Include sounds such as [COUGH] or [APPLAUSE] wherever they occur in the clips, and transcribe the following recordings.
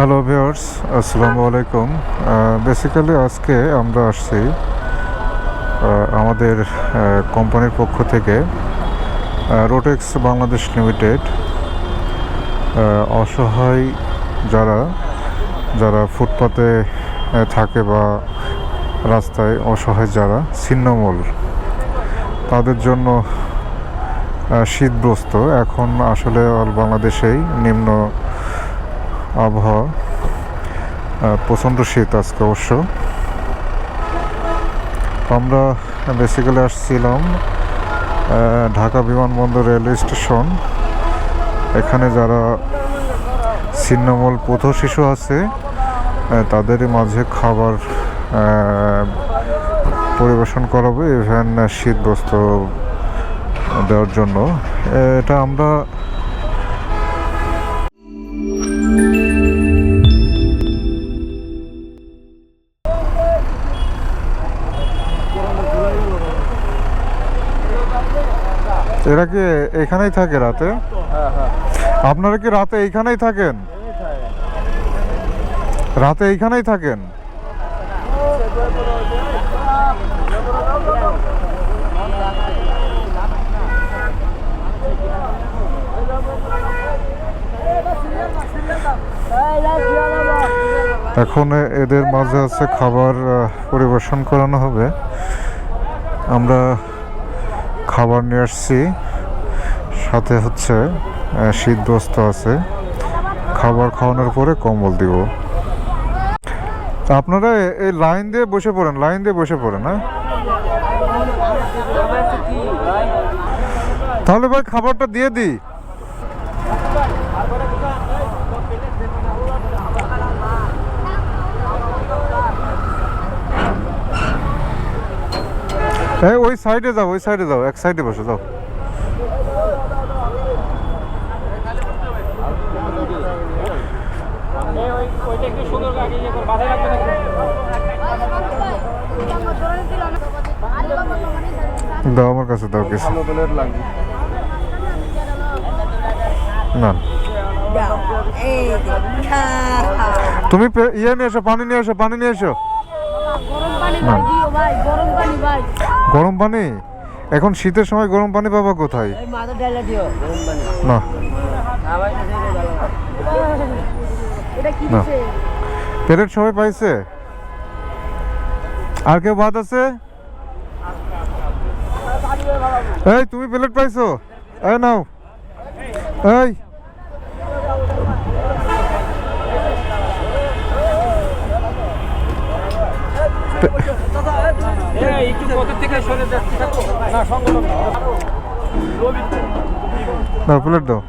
Hello viewers আসসালামু আলাইকুম basically আজকে আমরা আসছি আমাদের কোম্পানির পক্ষ থেকে রোটেক্স বাংলাদেশ লিমিটেড অসহায় যারা যারা ফুটপাতে থাকে বা রাস্তায় অসহায় যারা, ছিন্নমূল, তাদের জন্য শীতগ্রস্ত এখন আসলে অল বাংলাদেশেই নিম্ন আবহাওয়া প্রচণ্ড শীত আজকে অবশ্য। আমরা বেসিক্যালি আসছিলাম ঢাকা বিমানবন্দর রেলওয়ে স্টেশন। এখানে যারা ছিন্নমূল পথ শিশু আছে আহ, তাদেরই মাঝে খাবার পরিবেশন করাবে ইভেন শীতগ্রস্ত দেওয়ার জন্য। এটা আমরা এরা কি এখানেই থাকে রাতে? আপনারা কি রাতে এইখানেই থাকেন? রাতে এইখানেই থাকেন? এখন এদের মাঝে আছে খাবার পরিবেশন করানো হবে। আমরা খাবার নিয়ে আসছি। সাথে হচ্ছে শীত বস্ত আছে। খাবার খাওয়ানোর পরে কম্বল দিব। আপনারা এই লাইন দিয়ে বসে পড়েন, লাইন দিয়ে বসে পড়েন হ্যাঁ? তাহলে ভাই, খাবারটা দিয়ে দিই। এই ওই সাইডে যাও ওই সাইডে যাও এক সাইডে বসে যাও। দাও আমার কাছে দাও কিছু না। তুমি ইয়ে নিয়ে এসো পানি নিয়ে এসো পানি নিয়ে এসো গরম পানি এখন শীতের সময় গরম পানি পাবা কোথায়? না। না। সবাই পাইছে? আর কেউ ভাত আছে? এই তুমি প্লেট পাইছো? এই নাও। এই এই, একটু পথের থেকে সরে যাচ্ছে থাকো। না, সংগঠন না। দাও প্লেট দাও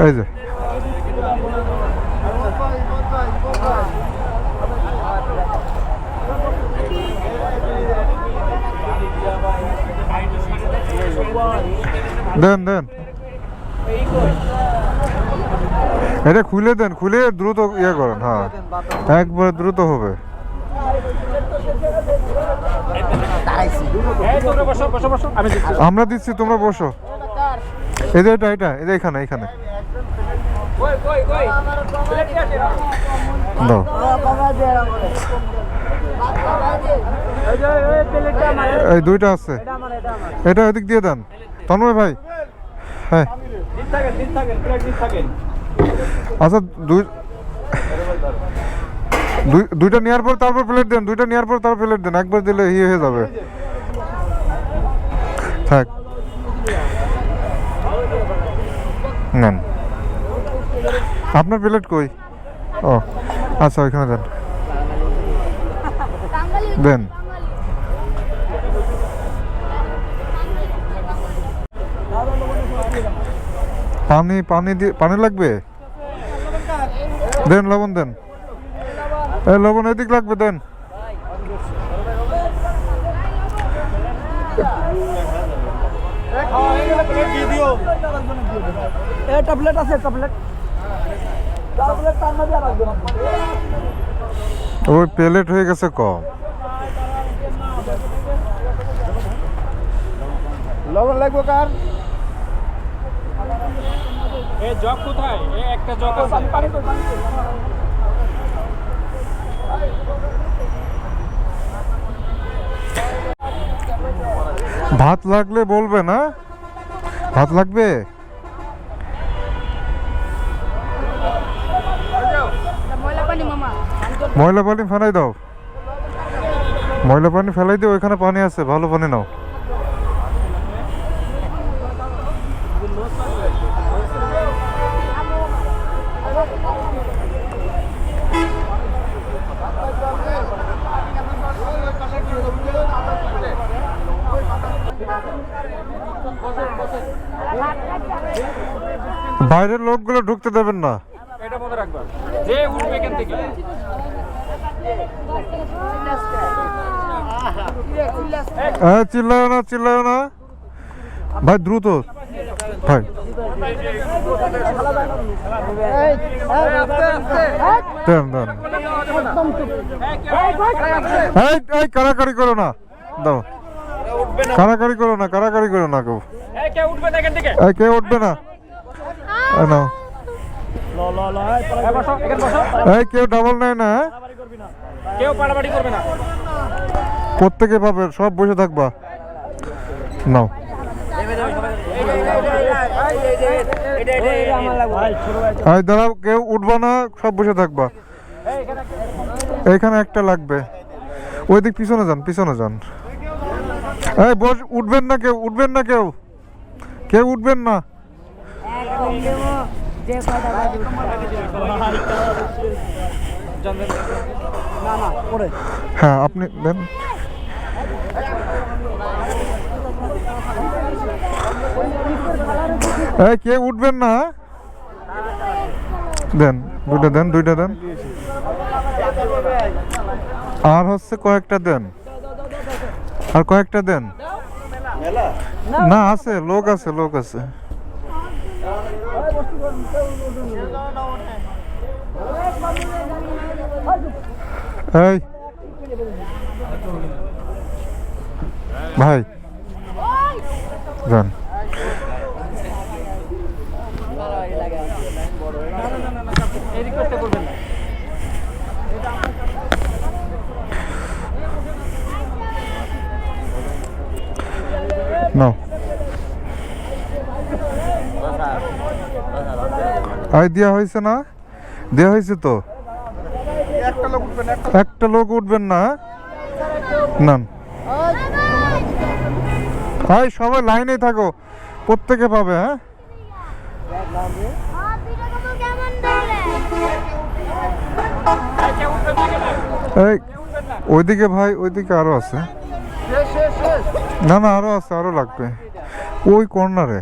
এই, যে দেন দেন এটা খুলে দেন, খুলে দ্রুত ইয়ে করেন হ্যাঁ। একবারে দ্রুত হবে। আমরা দিচ্ছি, তোমরা বসো। যে এটা এটা যে এখানে এখানে। এই দুইটা আছে। এটা ওদিক দিয়ে দেন। তন্ময় ভাই হ্যাঁ। আচ্ছা দুই দুই- দুইটা নেওয়ার পর তারপর প্লেট দেন, দুইটা নেওয়ার পর তারপর প্লেট দেন, একবার দিলে ইয়ে হয়ে যাবে। থাক। নেন। আপনার প্লেট কই? ও আচ্ছা ওইখানে দেন। দেন। পানি পানি দিয়ে পানি লাগবে? দেন লবণ দেন। লবণ এদিক লাগবে দেন। এই ট্যাবলেট আছে ট্যাবলেট। ট্যাবলেট তার মধ্যে রাখবেন ওই প্লেট হয়ে গেছে কম। লবণ লাগবো কার? এই জগ কোথায়? এই একটা জগ আছে। পানি পানি পানি ভাত লাগলে বলবে না? ভাত লাগবে? ময়লা পানি মামা। ময়লা পানি ফেলাই দাও। ময়লা পানি ফেলাই দিও ওইখানে পানি আছে ভালো পানি নাও। বাইরের লোকগুলো ঢুকতে দেবেন না। এটা মনে রাখবা। যে উঠবে এখান থেকে। হ্যাঁ চিল্লায় না চিল্লায় না। ভাই দ্রুত। ভাই। কারাকারি করো না। দাও। কারাকারি করো না কারাকারি করো না কেউ কে উঠবে থেকে? উঠবে না? নাও। এই কেউ ডাবল নেয় না হ্যাঁ? কেউ পাড়াপাড়ি করবে না। প্রত্যেকে পাবে সব বসে থাকবা। নাও। এই দাঁড়াও কেউ উঠবা না সব বসে থাকবা। এইখানে একটা লাগবে। ওই দিক পিছনে যান পিছনে যান। এই বস উঠবেন না কেউ উঠবেন না কেউ। কেউ উঠবেন না। হ্যাঁ আপনি দেন। কে উঠবেন না দেন, দুইটা দেন দুইটা দেন। আর হচ্ছে কয়েকটা দেন। আর কয়েকটা দেন। না আছে লোক আছে লোক আছে এই ভাই যান আই দেওয়া হয়েছে না? দেওয়া হয়েছে তো? একটা লোক উঠবেন না? নান। ভাই সবাই লাইনে থাকো। প্রত্যেকে পাবে হ্যাঁ? এই না ওইদিকে ভাই ওইদিকে আরও আছে। না না আরও আছে আরও লাগবে। ওই কর্নারে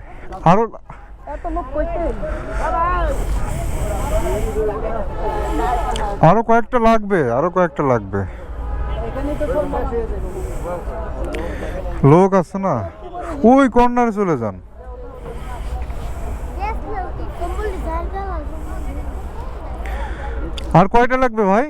আরও আরও কয়েকটা লাগবে, আরও কয়েকটা লাগবে। লোক আছে না? ওই কর্নারে চলে যান। আর কয়টা লাগবে ভাই?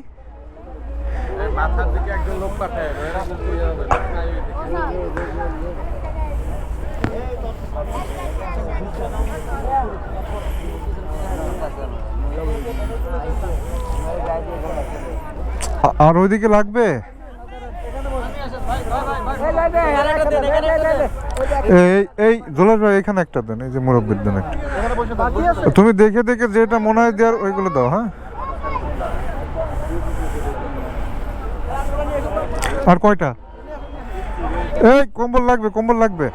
আর ওইদিকে লাগবে? এই জোলাস ভাই, এখানে একটা দেন, এই যে মুরব্বীর দেন একটা। তুমি দেখে দেখে যেটা মনে হয় দেওয়ার, ওইগুলো দাও হ্যাঁ? আর কয়টা? এই, কম্বল লাগবে কম্বল লাগবে।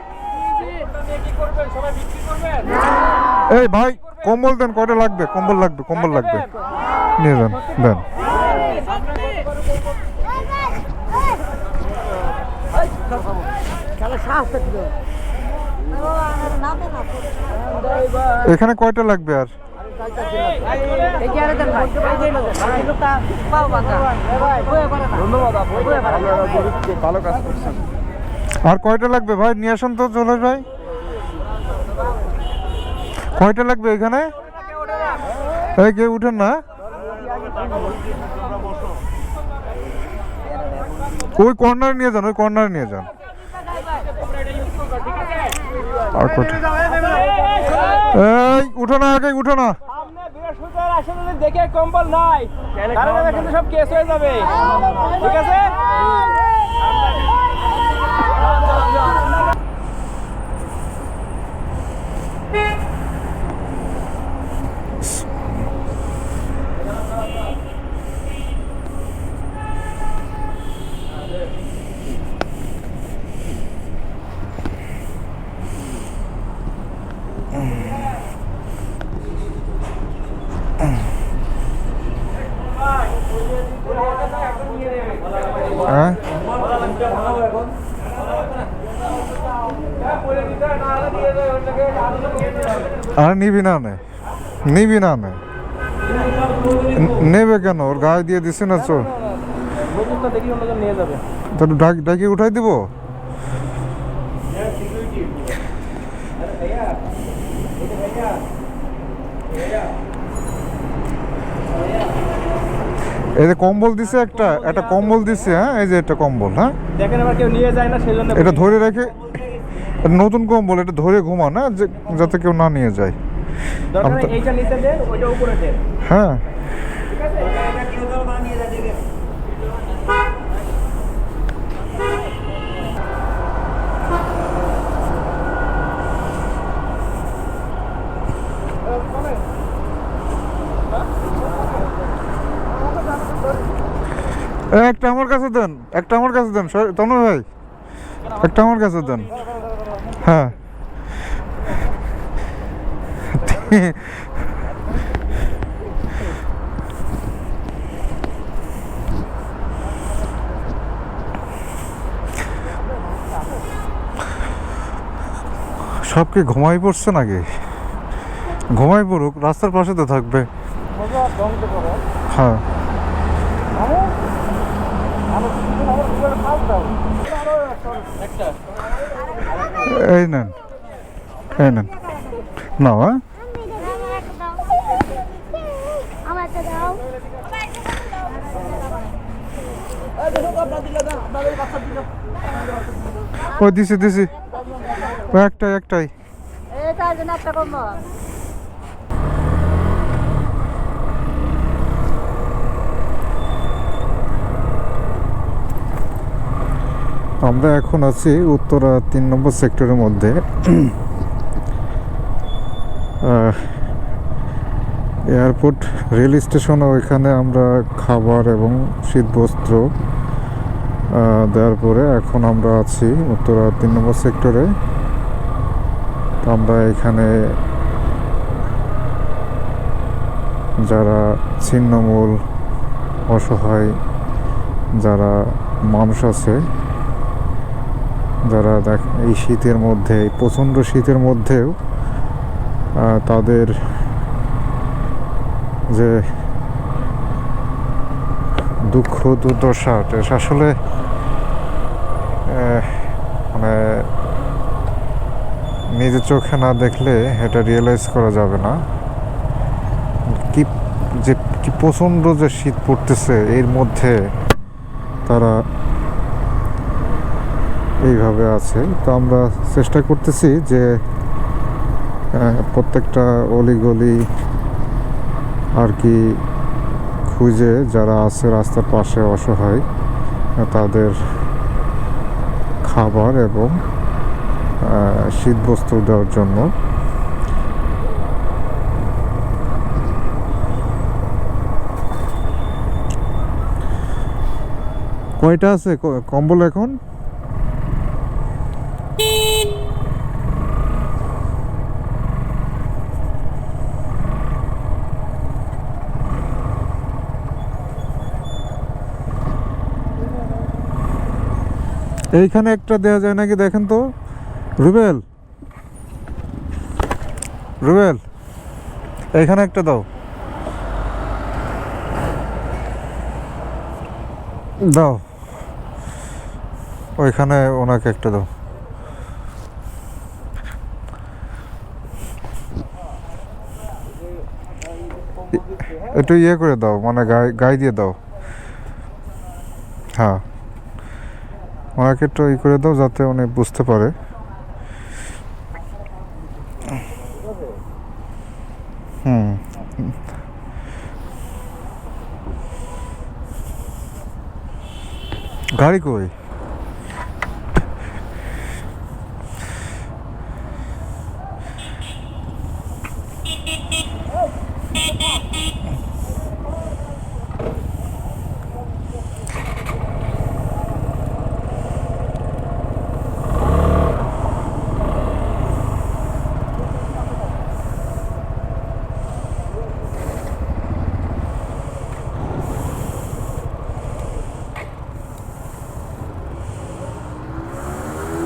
এই ভাই, কম্বল দেন, কয়টা লাগবে? কম্বল লাগবে কম্বল লাগবে। নিয়ে যান থাকবে এখানে কয়টা লাগবে আর? আর কয়টা লাগবে ভাই? নিয়ে আসুন তো চলে ভাই। কয়টা লাগবে এখানে? উঠেন না? ওই কর্নার নিয়ে যান ওই কর্নার নিয়ে যান এই উঠো না আগে উঠো না সামনে বৃহস্পতিবার আসে যদি দেখে কম্বল নাই কিন্তু সব কেস হয়ে যাবে ঠিক আছে হ্যাঁ আর নিবি না নে নিবি না নে নেবে কেন? ওর গায়ে দিয়ে দিছে না চোর? তাহলে ডাক উঠাই দিব? এই যে কম্বল দিছে একটা একটা কম্বল দিছে হ্যাঁ? এই যে একটা কম্বল হ্যাঁ? দেখেন আবার কেউ নিয়ে যায় না সেই জন্য এটা ধরে রেখে নতুন কম্বল এটা ধরে ঘুমা না? যাতে কেউ না নিয়ে যায়। হ্যাঁ। একটা আমার কাছে দেন একটা আমার কাছে দেন তনু ভাই। একটা আমার কাছে দেন। হ্যাঁ। [LAUGHS] সব কি ঘুমাই পড়ছে নাকি? ঘুমাই পড়ুক, রাস্তার পাশে তো থাকবে। হ্যাঁ। এই নেন এই নেন। নাও হ্যাঁ আমার একটা দাও ওই দিছি দিছি। একটাই একটাই। আমরা এখন আছি উত্তরা তিন নম্বর সেক্টরের মধ্যে। [CLEARS THROAT] আহ, এয়ারপোর্ট, রেল স্টেশন ওইখানে আমরা খাবার এবং শীতবস্ত্র দেওয়ার পরে এখন আমরা আছি উত্তরা তিন নম্বর সেক্টরে। আমরা এখানে যারা ছিন্নমূল, অসহায়, যারা মানুষ আছে, যারা দেখ এই শীতের মধ্যে প্রচণ্ড শীতের মধ্যেও তাদের যে দুঃখ, দুর্দশা আসলে মানে নিজের চোখে না দেখলে এটা রিয়েলাইজ করা যাবে না। কি, যে, কি প্রচণ্ড যে শীত পড়তেছে এর মধ্যে তারা এইভাবে আছে। তো আমরা চেষ্টা করতেছি যে প্রত্যেকটা অলিগলি আর কি খুঁজে যারা আছে রাস্তার পাশে অসহায় তাদের খাবার এবং আহ, শীতবস্ত্র দেওয়ার জন্য। কয়টা আছে? কম্বল এখন? এইখানে একটা দেওয়া যায় নাকি দেখেন তো? রুবেল। রুবেল, এইখানে একটা দাও। দাও। ওইখানে ওনাকে একটা দাও। একটু ইয়ে করে দাও মানে গায়ে গায়ে দিয়ে দাও। হ্যাঁ। ওনাকে একটু ই করে দাও যাতে উনি বুঝতে পারে। হুম। গাড়ি কই?